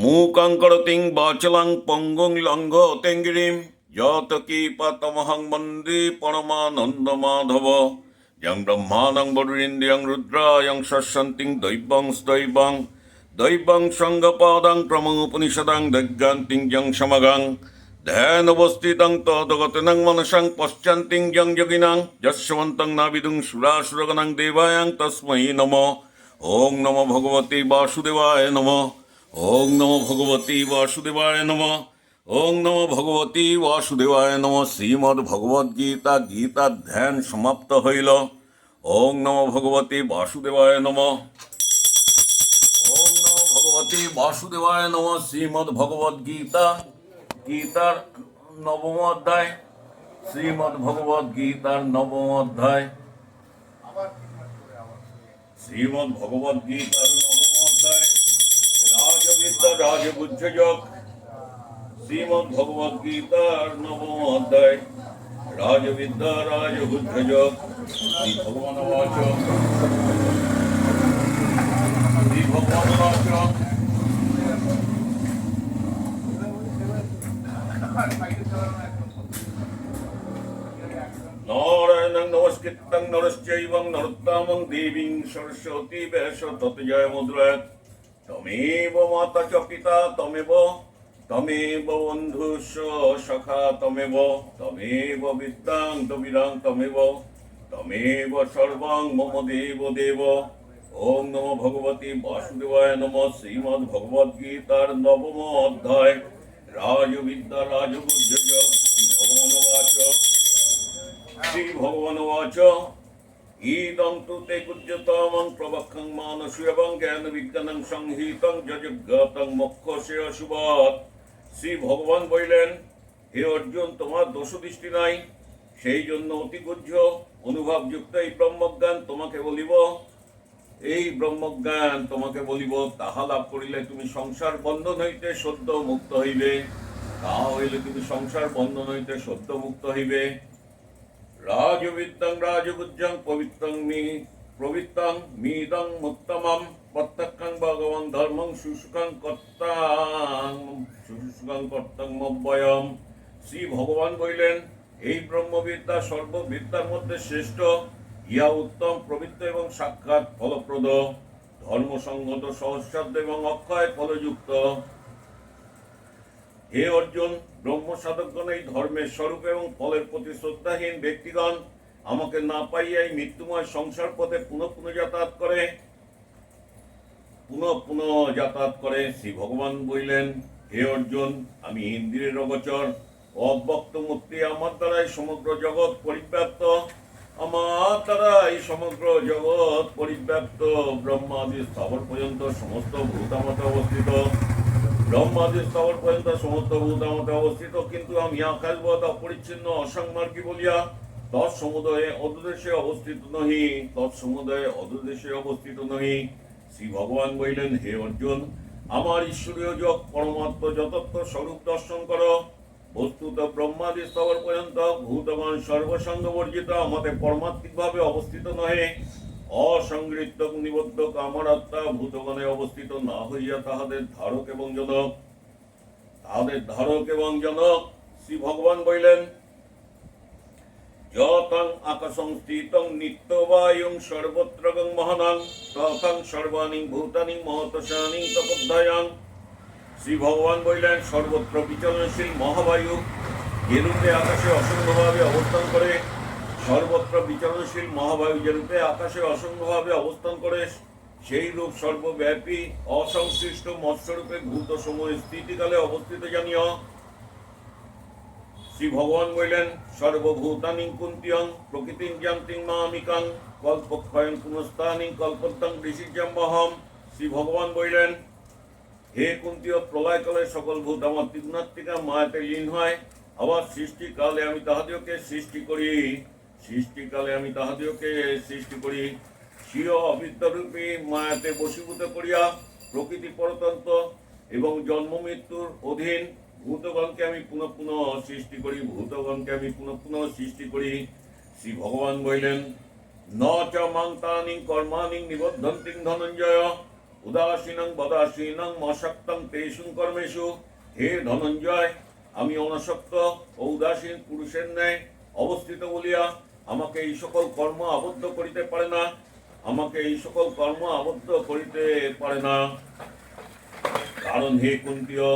মূকং করতিং বাচলাং পঙ্গুং লঙ্ঘ তেঙ্গিরিম যত কি পাতমহং বন্দে পরমানন্দ মাধব যং ব্রহ্মাণং বরুরিন্দ্রিয়ং রুদ্রায়ং শস্যন্তিং দৈবং দৈবং দৈবং সঙ্গপাদং ক্রমোপনিষদাং দৈজ্ঞান্তিং যং সমগাং ধ্যানবস্থিতং তদগতনং মনসং পশ্চান্তিং যং যোগিনাং যস্যবন্তং নাবিদুং সুরাসুরগণং দেবায়াং তস্मै নমঃ ওং নমো ভগবতে বাসুদেবায় নমঃ ওং নম ভগবতী বাসুদেবায় নমঃ। ওং নম ভগবতী বাসুদেবায় নমঃ। শ্রীমদ্ ভগবদ গীতা ধ্যান সমাপ্ত হইল। ওং নম ভগবতী বাসুদেবায় নমঃ। ওং নম ভগবতী বাসুদেবায় নমঃ। শ্রীমদ্ ভগবদ গীতা গীতার নবম অধ্যায়। শ্রীমদ্ ভগবদ গীতার নবম অধ্যায় শ্রীমদ্ ভগবদ গীতার নবম অধ্যায় রাজবুদ্ধযোগ। শ্রীমদ্ ভগবদ গীতার নবম অধ্যায়, রাজবিদ্যা রাজবুদ্ধযোগ। শ্রী ভগবান বাচ শ্রী ভগবান বাচ নারায়ণং নমস্কৃত্যং নরশ্চৈবং নরোত্তমং দেবীং সরস্বতী বেশ তত জয় মুদ্রায় তমেব মাতা চ পিতা তমেব তমেব বন্ধুস্য সখা, তমেব তমেব বিদ্যাং তবিরাং, তমেব তমেব সর্বং মম দেব দেব। ওম নম ভগবতী বাসুদেবায় নম শ্রীমদ্ ভগবদ গীতার নবম অধ্যায়। রাজবিদ্যা রাজবুদ্ধ ভগবান বাচ শ্রী ভগবান বাচ ইদং তু তে গুজ্যতমং প্রবক্ষং মানসু এবং জ্ঞান বিজ্ঞানং সংহিতং যজজ্ঞাতং মোক্ষসে অশুভৎ শ্রী ভগবান বললেন হে অর্জুন তোমার দোষ দৃষ্টি নাই। সেই জন্য অতি গুহ্য অনুভবযুক্ত এই ব্রহ্মজ্ঞান তোমাকে বলিব। এই ব্রহ্মজ্ঞান তোমাকে বলিব, তাহা লাভ করিলে তুমি সংসার বন্ধন হইতে সদ্য মুক্ত হইবে। তাহা হইলে তুমি সংসার বন্ধন হইতে সদ্য মুক্ত হইবে। রাজবিদ্যং রাজবুদ্ধং পবিত্রং মি প্রবৃত্তং মিদং মুত্তমম প্রত্যক্ষং ভগবান ধর্মং শুশুকং কর্তাং শুশুকং কর্তাং মব্বয়ম শ্রী ভগবান বলিলেন এই ব্রহ্মবিদ্যা সর্ববিদ্যার মধ্যে শ্রেষ্ঠ। ইহা উত্তম, পবিত্র এবং সাক্ষাৎ, ফলপ্রদ। ধর্মসঙ্গত সহস্রাব্দ এবং অক্ষয় ফলযুক্ত। হে অর্জুন ব্রহ্ম সাধকগণ এই ধর্মের স্বরূপ এবং ফলের প্রতি শ্রদ্ধাহীন ব্যক্তিগণ, আমাকে না পাইয়াই মৃত্যুময় সংসার পথে পুনঃ পুনঃ যাতায়াত করে। পুনঃ পুনঃ যাতায়াত করে শ্রী ভগবান বললেন, হে অর্জুন, আমি ইন্দ্রিয়ের অগচর, অব্যক্ত মূর্তি আমার দ্বারাই সমগ্র জগৎ পরিব্যাপ্ত। আমার দ্বারাই সমগ্র জগৎ পরিব্যাপ্ত। ব্রহ্মাদি স্থবর পর্যন্ত সমস্ত ভূতামতে অবস্থিত। ব্রহ্মাদি স্তবর পর্যন্ত সমস্ত ভূতামতে অবস্থিত, কিন্তু আমি আকাশবৎ অপরিচ্ছিন্ন অসংমার্গী বলিয়া তৎসমুদয়ে অদুদেশে অবস্থিত নহি তৎসমুদয়ে অদুদেশে অবস্থিত নহি। শ্রী ভগবান বলিলেন, হে অর্জুন, আমার ঈশ্বরীয় যোগ পরমাত্ম যতত্ব স্বরূপ দর্শন করো, বস্তুত ব্রহ্মাদি স্তবর পর্যন্ত ভূতগণ সর্বসঙ্গ বর্জিত আমাদের পরমাত্মিক ভাবে অবস্থিত নহে। অসংগৃহীত নিবদ্ধ কামর আত্মা ভূতগণে অবস্থিত না হইয়া তাহাদের ধারক এবং জনক। তাহাদের ধারক এবং জনক, শ্রী ভগবান বলিলেন, যতং আকাশং স্থিতং নিত্যবায়ুং সর্বত্রগং মহানাং তথং সর্বাণি ভূতানি মহতশানি তপধ্যায়াং। শ্রী ভগবান বললেন, সর্বত্র বিচলনশীল মহাবায়ু যেরূপে আকাশে অসংখ্যভাবে অবস্থান করে সর্বত্র বিচরণশীল মহাবায়ু যেরূপে আকাশে অসংখ্যভাবে অবস্থান করে, সেই রূপ সর্বব্যাপী, অসংশ্লিষ্ট মৎস্যরূপে ভূত সময় স্থিতিকালে অবস্থিত জানিও। শ্রী ভগবান বললেন, সর্বভূতানি কুন্তিয়াং প্রকৃতিং জান্তিং মামিকাং কল্পক্ষয়ং পুনস্তানি কল্পত্তাং ঋষিজাম্বহম শ্রী ভগবান বললেন, হে কুন্তীয়, প্রলয়কালে সকল ভূত আমার তীর্ণাত্মিকা মায়াতে লীন হয়। আবার সৃষ্টিকালে আমি তাহাদিওকে সৃষ্টি করি। সৃষ্টিকালে আমি তাহাদিওকে সৃষ্টি করি। স্বীয় অবিদ্যারূপী মায়াতে বশীভূত করিয়া প্রকৃতি পরতন্ত্র এবং জন্ম মৃত্যুর অধীন ভূতগণকে আমি পুনঃ পুনঃ সৃষ্টি করি, ভূতগণকে আমি পুনঃ পুনঃ সৃষ্টি করি। শ্রী ভগবান বললেন, ন চ মাং তানি কর্মানি নিবদ্ধন্তিং ধনঞ্জয়, উদাসীনং বদাসীনং মশক্তং তেষু কর্মেষু। হে ধনঞ্জয়, আমি অনাসক্ত ও উদাসীন পুরুষের ন্যায় অবস্থিত বলিয়া আমাকে এই সকল কর্ম আবদ্ধ করিতে পারে না। আমাকে এই সকল কর্ম আবদ্ধ করিতে পারে না। কারণ হে কুন্তীয়,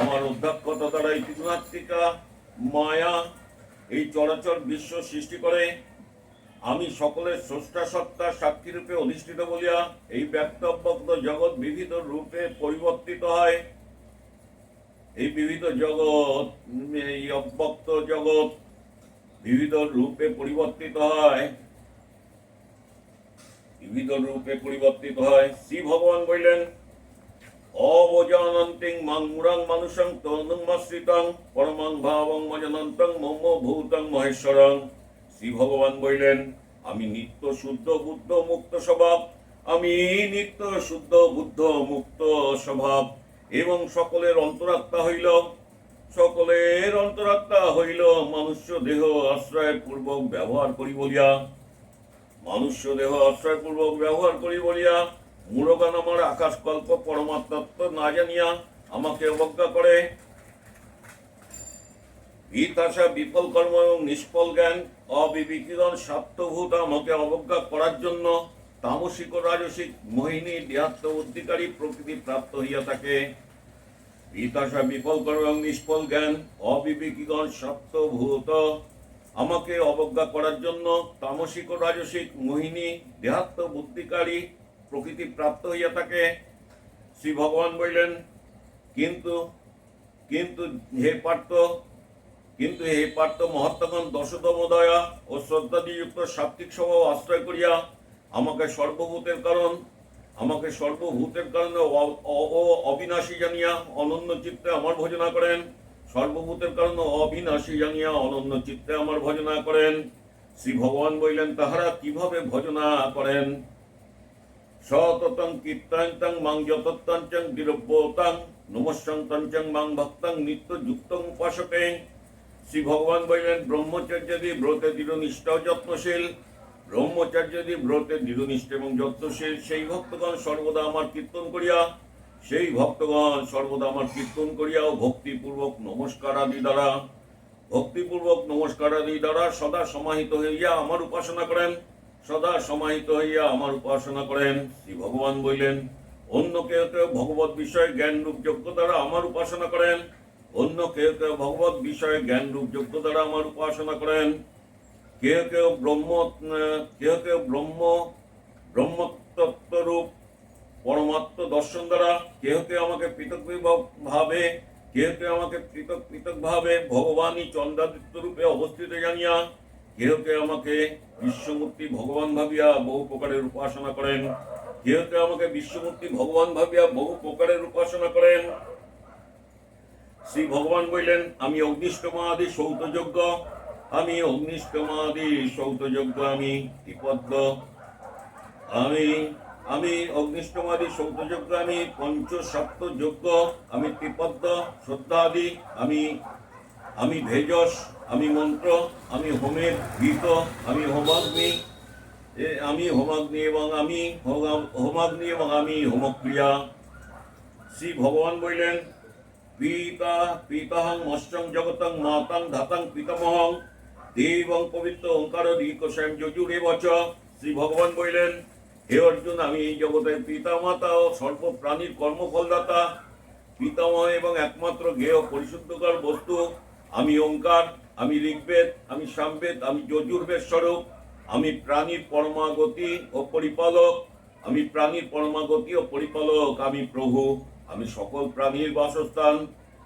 আমার অধ্যক্ষতা দ্বারা এই ত্রিগুণাত্মিকা মায়া এই চরাচর বিশ্ব সৃষ্টি করে। আমি সকলের স্রষ্টা সত্তা সাক্ষী রূপে অধিষ্ঠিত বলিয়া এই ব্যক্তব্যক্ত জগৎ বিবিধ রূপে পরিবর্তিত হয়। এই বিবিধ জগৎ, এই অব্যক্ত জগৎ বিবিধ রূপে পরিবর্তিত হয়। বিবিধ রূপে পরিবর্তিত হয়। শ্রী ভগবান বললেন, অবজানন্তিং মাং মুরাং মানুষং তনুমাশ্রিতং পরমাং ভাবং মম ভূতং মহেশ্বরং। শ্রী ভগবান বললেন, আমি নিত্য শুদ্ধ বুদ্ধ মুক্ত স্বভাব, আমি নিত্য শুদ্ধ বুদ্ধ মুক্ত স্বভাব এবং সকলের অন্তরাত্মা হইল সকলের অন্তরাত্মা হইল মনুষ্য দেহ আশ্রয় পূর্বক ব্যবহার করি বলিয়া। মনুষ্য দেহ আশ্রয় পূর্বক ব্যবহার করি বলিয়া মূলগান আমার আকাশ কল্প পরমাত্মত্ব না জানিয়া আমাকে অবজ্ঞা করে। ভিতাশা বিফল কর্ম এবং নিষ্ফল জ্ঞান, অবিবেকীগণ স্বার্থভূত আমাকে অবজ্ঞা করার জন্য তামসিক ও রাজসিক মোহিনী দেহাত্ম অধিকারী প্রকৃতি প্রাপ্ত হইয়া থাকে। ভিতাশা বিফল কর্ম এবং নিষ্ফল জ্ঞান। অবিবেকীগণ স্বার্থভূত আমাকে অবজ্ঞা করার জন্য তামসিক ও রাজসিক মোহিনী, দেহাত্ম বুদ্ধিকারী প্রকৃতি প্রাপ্ত হইয়া থাকে। শ্রী ভগবান বললেন, কিন্তু কিন্তু হে পার্থ, কিন্তু হে পার্থ মহাত্মাগণ দশতম দয়া ও শ্রদ্ধাদিযুক্ত সাত্বিক স্বভাব আশ্রয় করিয়া আমাকে সর্বভূতের কারণ আমাকে সর্বভূতের কারণে অ- অবিনাশী জানিয়া অনন্য চিত্তে আমার ভজনা করেন। সর্বভূতের কারণে অবিনাশী জানিয়া অনন্য চিত্তে আমার ভজনা করেন। শ্রী ভগবান বললেন, তাহারা কীভাবে ভজনা করেন? সততং কীর্তয়ন্তং মাং যতত্তঞ্চং বিরব্যতাং নমস্যন্তঞ্চং মাং ভক্তং নিত্য যুক্তং উপাসকে। শ্রী ভগবান বললেন ব্রহ্মচর্যাদি ব্রতে দৃঢ়নিষ্ঠ ও যত্নশীল। ব্রহ্মচর্যাদি ব্রতে দৃঢ়নিষ্ঠ এবং যত্নশীল সেই ভক্তগণ সর্বদা আমার কীর্তন করিয়া, সেই ভক্তগণ সর্বদা আমার কীর্তন করিয়া ও ভক্তিপূর্বক নমস্কার আদি দ্বারা, ভক্তিপূর্বক নমস্কার আদি দ্বারা সদা সমাহিত হইয়া আমার উপাসনা করেন। সদা সমাহিত হইয়া আমার উপাসনা করেন। শ্রী ভগবান বললেন, অন্য কেউ কেউ ভগবত বিষয়ে জ্ঞান রূপ যোগ্য দ্বারা আমার উপাসনা করেন। অন্য কেউ কেউ ভগবত বিষয়ে জ্ঞান রূপ যোগ্য দ্বারা আমার উপাসনা করেন। কেউ কেউ ব্রহ্ম, কেউ কেউ ব্রহ্ম ব্রহ্মতত্ত্ব রূপ পরমাত্ম দর্শন দ্বারা কেউ কেউ আমাকে পৃথক ভাবে, কেউ কেউ আমাকে পৃথক পৃথক ভাবে ভগবানই চন্দ্রাদিত্য রূপে অবস্থিত জানিয়া কেউ কেউ আমাকে বিশ্বমূর্তি ভগবান ভাবিয়া বহু প্রকারের উপাসনা করেন। কেউ কেউ আমাকে বিশ্বমূর্তি ভগবান ভাবিয়া বহু প্রকারের উপাসনা করেন। শ্রী ভগবান বললেন, আমি অগ্নিষ্টমাদি সৌতযোগ্য আমি অগ্নিষ্টমাদি সৌতযোগ্য আমি বিপদ্য আমি আমি অগ্নিষ্টমাদি সৌতযোগ্য আমি পঞ্চ সপ্ত যোগ্য আমি ত্রিপদ্য শ্রদ্ধাদি। আমি আমি ভেজস আমি মন্ত্র। আমি হোমের গীত আমি হোমাগ্নি। আমি হোমাগ্নি এবং আমি হোমাগ্নি এবং আমি হোমক্রিয়া। শ্রী ভগবান বললেন, পিতা, পিতাহং মৎস্যং জগতং মাতাং ধাতাং পিতামহং। দেবং পবিত্র ওঙ্কার দীর্ঘস্বয়ং যজুরে বচ। শ্রী ভগবান বললেন, হে অর্জুন, আমি এই জগতের পিতা মাতা ও সর্ব প্রাণীর কর্মফলদাতা। পিতামহ এবং একমাত্র জ্ঞেয় পরিশুদ্ধকর বস্তু। আমি ওঙ্কার আমি ঋগ্বেদ, আমি সামবেদ, আমি যজুর্বেদ স্বরূপ। আমি প্রাণীর পরমাগতি ও পরিপালক। আমি প্রাণীর পরমাগতি ও পরিপালক, আমি প্রভু। আমি সকল প্রাণীর বাসস্থান।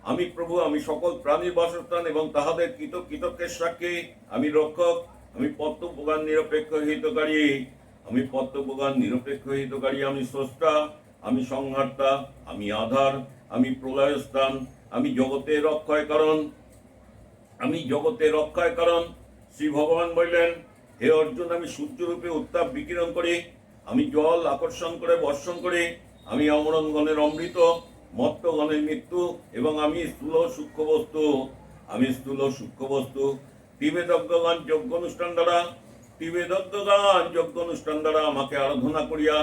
আমি প্রভু, আমি সকল প্রাণীর বাসস্থান এবং তাহাদের কৃত কৃতজ্ঞের সাক্ষী আমি রক্ষক, আমি পদ্মপ্রগান নিরপেক্ষ হিতকারী, আমি পদ্মপ্রগান নিরপেক্ষ হিতকারী, আমি স্রষ্টা, আমি সংহার্তা, আমি আধার, আমি প্রলয়স্থান, আমি জগতের রক্ষয় কারণ, আমি জগতে রক্ষায় কারণ। শ্রী ভগবান বললেন, হে অর্জুন, আমি সূর্যরূপে উত্তাপ বিকিরণ করি, আমি জল আকর্ষণ করে, বর্ষণ করি, আমি অমরণগণের অমৃত মত্তগণের মৃত্যু এবং আমি স্থূল সূক্ষ্ম বস্তু আমি স্থূল সূক্ষ্ম বস্তু টিবেদজ্ঞগান যজ্ঞ অনুষ্ঠান দ্বারা টিবেদজ্ঞগান যজ্ঞ অনুষ্ঠান দ্বারা আমাকে আরাধনা করিয়া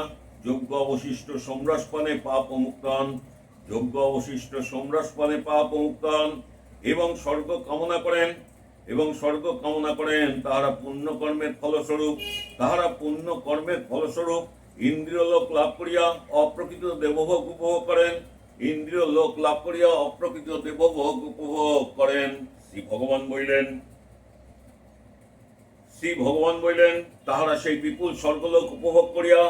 যোগ্য অবশিষ্ট সম্রাসপানে পাপ মুক্তান। যোগ্য অবশিষ্ট সম্রাসপানে পাপ মুক্তান এবং স্বর্গ কামনা করেন এবং স্বর্গ কামনা করেন তাহারা পুণ্য কর্মের ফলস্বরূপ, তাহারা পুণ্য কর্মের ফলস্বরূপ ইন্দ্রিয় লোক লাভ করিয়া অপ্রকৃত দেবভোগ উপভোগ করেন। ইন্দ্রিয় লোক লাভ করিয়া অপ্রকৃত দেবভোগ উপভোগ করেন। শ্রী ভগবান বলিলেন, শ্রী ভগবান বললেন, তাহারা সেই বিপুল স্বর্গলোক উপভোগ করিয়া,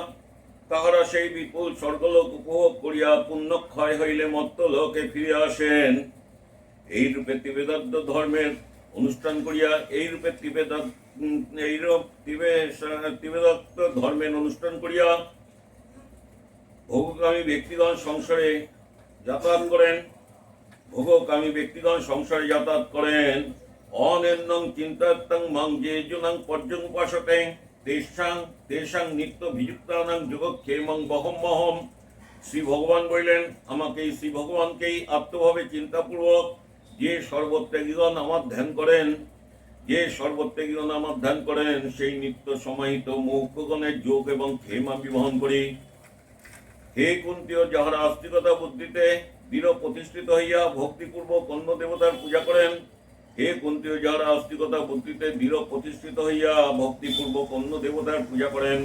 তাহারা সেই বিপুল স্বর্গলোক উপভোগ করিয়া পুণ্যক্ষয় হইলে মত্ত লোকে ফিরে আসেন। এই রূপে তিবেদান্ত ধর্মের অনুষ্ঠান করিয়া এই রূপে এইরূপ তিবে তিবেদত্ত ধর্মের অনুষ্ঠান করিয়া, ভোগকামী ব্যক্তিগণ সংসারে যাতায়াত করেন। ভোগকামী ব্যক্তিগণ সংসারে যাতায়াত করেন। অনেন্নং চিন্তাত্তং মাং যে জনাং পর্যং উপাসতে। তেষাং তেষাং নিত্য বিযুক্তানাং যোগক্ষেমং বহম মহম শ্রী ভগবান বললেন, আমাকে শ্রী ভগবানকেই আত্মভাবে চিন্তাপূর্বক যে সর্বত্যাগীগণ আমার ধ্যান করেন, যে সর্বত্যাগীগণ আমার ধ্যান করেন, সেই নিত্য সমাহিত মৌক্যগণের যোগ এবং ক্ষেম আমি বহন করি। হে কুন্তীয় যাহারা আস্তিকতা বুদ্ধিতে দৃঢ় প্রতিষ্ঠিত হইয়া ভক্তিপূর্বক অন্য দেবতার পূজা করেন, হে কুন্তীয় যাহারা আস্তিকতা বুদ্ধিতে দৃঢ় প্রতিষ্ঠিত হইয়া ভক্তিপূর্বক অন্য দেবতার পূজা করেন,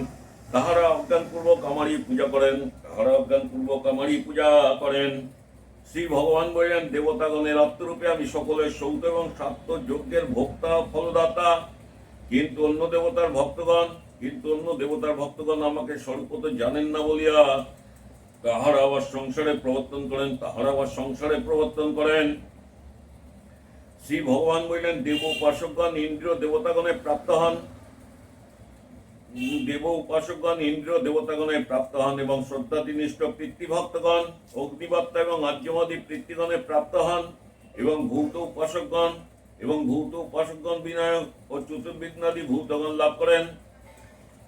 তাহারা অজ্ঞানপূর্বক আমারই পূজা করেন, তাহারা অজ্ঞানপূর্বক আমারই পূজা করেন। শ্রী ভগবান বললেন, দেবতাগণের আত্মরূপে আমি সকলের সৌত এবং স্বার্থ যজ্ঞের ভোক্তা, ফলদাতা। কিন্তু অন্য দেবতার ভক্তগণ, কিন্তু অন্য দেবতার ভক্তগণ আমাকে স্বরূপত জানেন না বলিয়া তাহারা আবার সংসারে প্রবর্তন করেন, তাহারা আবার সংসারে প্রবর্তন করেন। শ্রী ভগবান বললেন, দেব উপাসকগণ ইন্দ্র দেবতাগণে প্রাপ্ত হন। দেব উপাসকগণ ইন্দ্র দেবতাগণে প্রাপ্ত হন এবং শ্রদ্ধাতিনিষ্ঠ পিতৃভক্তগণ অগ্নিবত্তা এবং আর্যমাদি পিতৃগণে প্রাপ্ত হন এবং ভূত উপাসকগণ এবং ভূত উপাসকগণ বিনায়ক ও চতুর্বিঘ্নাদি ভূতগণ লাভ করেন।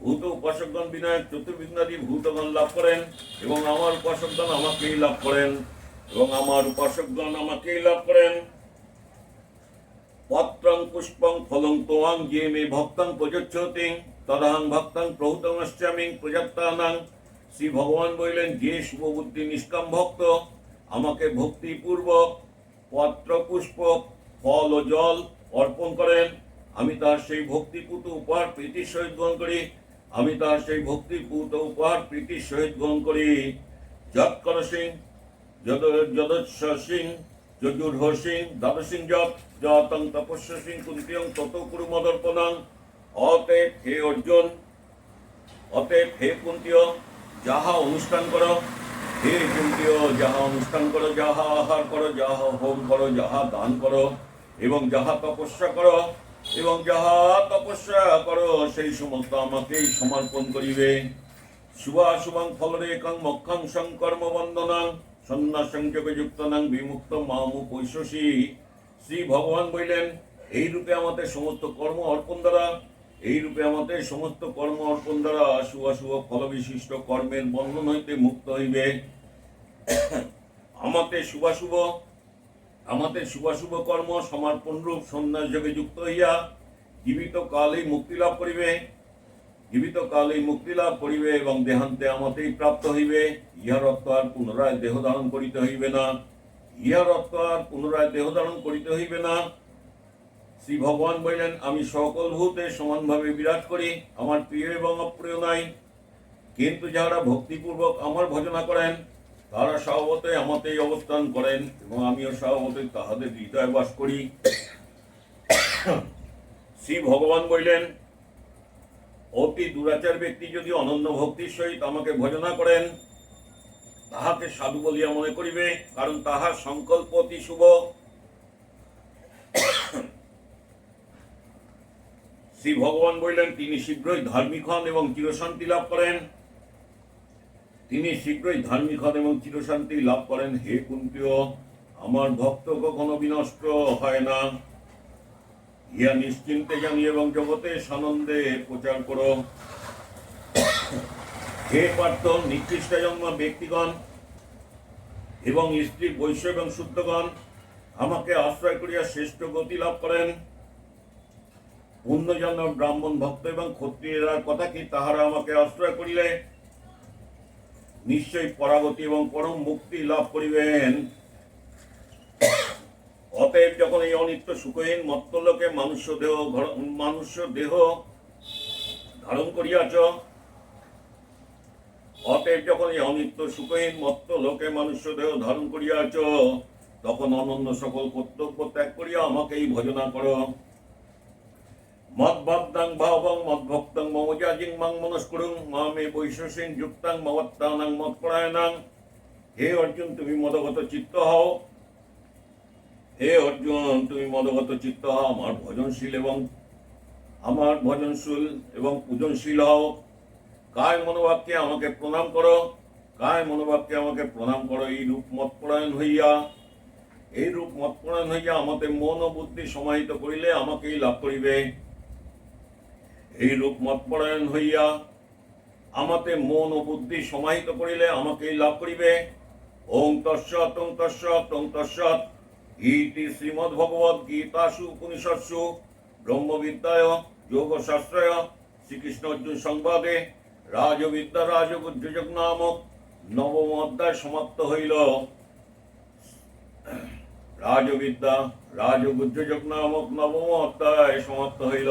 ভূত উপাসকগণ বিনায়ক চতুর্বিঘ্নাদি ভূতগণ লাভ করেন এবং আমার উপাসকগণ আমাকেই লাভ করেন এবং আমার উপাসকগণ আমাকেই লাভ করেন। পত্রং পুষ্পং ফলং তোয়াং যে মে ভক্তং প্রযোচ্ছতি তদাহং ভক্তং প্রহুতমশ্চামিং প্রজাপ্তানাং। শ্রী ভগবান বললেন, যে শুভবুদ্ধি নিষ্কাম ভক্ত, আমাকে ভক্তিপূর্বক পত্র, পুষ্প, ফল ও জল অর্পণ করেন। আমি তার সেই ভক্তিপূত উপহার প্রীতির সহিত গ্রহণ করি। আমি তার সেই ভক্তিপূত উপহার প্রীতির সহিত গ্রহণ করি। যৎকর সিং যদ যদস্ব সিং যজুর্হ সিং যত যতং তপস্য সিং, কুন্তিয়ং তত কুরু মদর্পণাং অতএব হে অর্জুন, অতএব হে কুন্তীয়, যাহা অনুষ্ঠান কর। হে কুন্তীয়, যাহা অনুষ্ঠান করো, যাহা আহার করো, যাহা হোম করো, যাহা দান করো, এবং যাহা তপস্যা করো এবং যাহা তপস্যা করো, সেই সমস্ত আমাকেই সমর্পণ করিবে। শুভাশুভং ফলরেকং মক্ষং সংকর্ম বন্দনাং সন্ন্যাসং যোগযুক্তনাং বিমুক্ত মামু পৈশসী শ্রী ভগবান বললেন, এই রূপে আমাদের সমস্ত কর্ম অর্পণ দ্বারা, এই রূপে আমাদের সমস্ত কর্ম অর্পণ দ্বারা শুভাশুভ ফলবিশিষ্ট কর্মের বন্ধন হইতে মুক্ত হইবে। আমাদের শুভাশুভ আমাদের শুভাশুভ কর্ম, সমর্পণ রূপ সন্ন্যাস যোগে যুক্ত হইয়া জীবিত কালেই মুক্তি লাভ করিবে। জীবিত কালেই মুক্তি লাভ করিবে এবং দেহান্তে আমাতেই প্রাপ্ত হইবে। ইহার অর্থ আর পুনরায় দেহ ধারণ করিতে হইবে না। ইহার অর্থ আর পুনরায় দেহ ধারণ করিতে হইবে না। শ্রী ভগবান বললেন, আমি সকল ভূতে সমানভাবে বিরাট করি, আমার প্রিয় এবং অপ্রিয় নাই। কিন্তু যারা ভক্তিপূর্বক আমার ভজনা করেন তারা স্বভাবতে আমাতেই অবস্থান করেন এবং আমিও স্বভাবতে তাহাদের হৃদয় বাস করি। শ্রী ভগবান বললেন, অতি দুরাচার ব্যক্তি যদি অনন্য ভক্তির সহিত আমাকে ভজনা করেন, তাহাকে সাধু বলিয়া মনে করিবে, কারণ তাহার সংকল্প অতি শুভ। শ্রী ভগবান বললেন, তিনি শীঘ্রই ধার্মিক হন এবং চিরশান্তি লাভ করেন। তিনি শীঘ্রই ধার্মিক হন এবং চিরশান্তি লাভ করেন। হে কুন্তীয়, আমার ভক্ত কখনো বিনষ্ট হয় না। ইহা নিশ্চিন্তে জানি এবং জগতে সানন্দে প্রচার করো। হে পার্থ, নিকৃষ্ট জন্ম ব্যক্তিগণ এবং স্ত্রী বৈশ্য এবং শুদ্ধগণ, আমাকে আশ্রয় করিয়া শ্রেষ্ঠ গতি লাভ করেন। পুণ্যজন্ম ব্রাহ্মণ ভক্ত এবং ক্ষত্রিয়েরা, কথা কি তাহারা আমাকে আশ্রয় করিলে? নিশ্চয়ই পরাগতি এবং পরম মুক্তি লাভ করিবেন। অতএব যখন এই অনিত্য সুখহীন মত্তলোকে মানুষ দেহ ঘর- মানুষ দেহ ধারণ করিয়াছ, অতএব যখন এই অনিত্য সুখহীন মত্ত লোকে মানুষ দেহ ধারণ করিয়াছ, তখন অনন্য সকল কর্তব্য ত্যাগ করিয়া আমাকেই ভজনা করো। মদ্ভক্তাং ভাবং মদ্ভক্তাং মমজাজিং মাং মনস্কুরুং মামে বৈশ্বসিং যুক্তাং মমত্তানাং মৎপরায়ণাং হে অর্জুন তুমি মদগত চিত্ত হও হে অর্জুন তুমি মদগত চিত্ত হও আমার ভজনশীল এবং আমার ভজনশীল এবং পূজনশীল হও কায় মনোভাবকে আমাকে প্রণাম করো কায় মনোভাবকে আমাকে প্রণাম করো এই রূপ মতপরায়ণ হইয়া এই রূপ মতপরায়ণ হইয়া আমাদের মন ও বুদ্ধি সমাহিত করিলে আমাকেই লাভ করিবে। এই রূপ মতপরায়ণ হইয়া আমাতে মন ও বুদ্ধি সমাহিত করিলে আমাকেই লাভ করিবে। ওং তস্যৎ ওং তস্যৎ ওং তস্যৎ ইতি শ্রীমদ্ ভগবদ গীতাসু উপনিষৎসু। ব্রহ্মবিদ্যায় যোগশাস্ত্রয় শ্রীকৃষ্ণ অর্জুন সংবাদে রাজবিদ্যা রাজগুজ্জযোগ নামক নবম অধ্যায় সমাপ্ত হইল। রাজবিদ্যা রাজগুজ্জযোগ নামক নবম অধ্যায় সমাপ্ত হইল।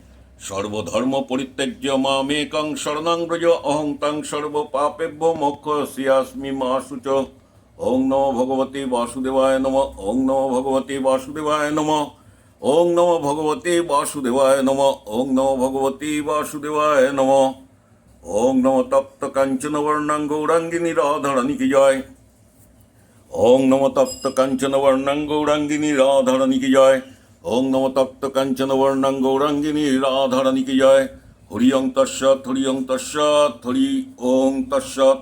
সর্বধর্ম পরিত্যাজ্য মামেকং শরণং অহং তং সর্ব পাপেভ্য মোক্ষস্যাস্মি মা শুচ ওং নমো ভগবতে বাসুদেবায় নম, ওং নমো ভগবতে বাসুদেবায় নম, ওং নমো ভগবতে বাসুদেবায় নম, ওং নমো ভগবতে বাসুদেবায় নম। ওং নমো তপ্ত কাঞ্চন বর্ণাঙ্গ গৌরাঙ্গিনী রাধারণী কি জয়। ওং নম তপ্ত কাঞ্চন বর্ণাং গৌরাঙ্গিনী রাধারণী কি জয়। ওং নম তপ্ত কাঞ্চন বর্ণাং গৌরাঙ্গিনী রাধারণী কি জয়। হরি ওং তৎসৎ, হরি অং তৎসৎ, হরি ওং তস্যৎ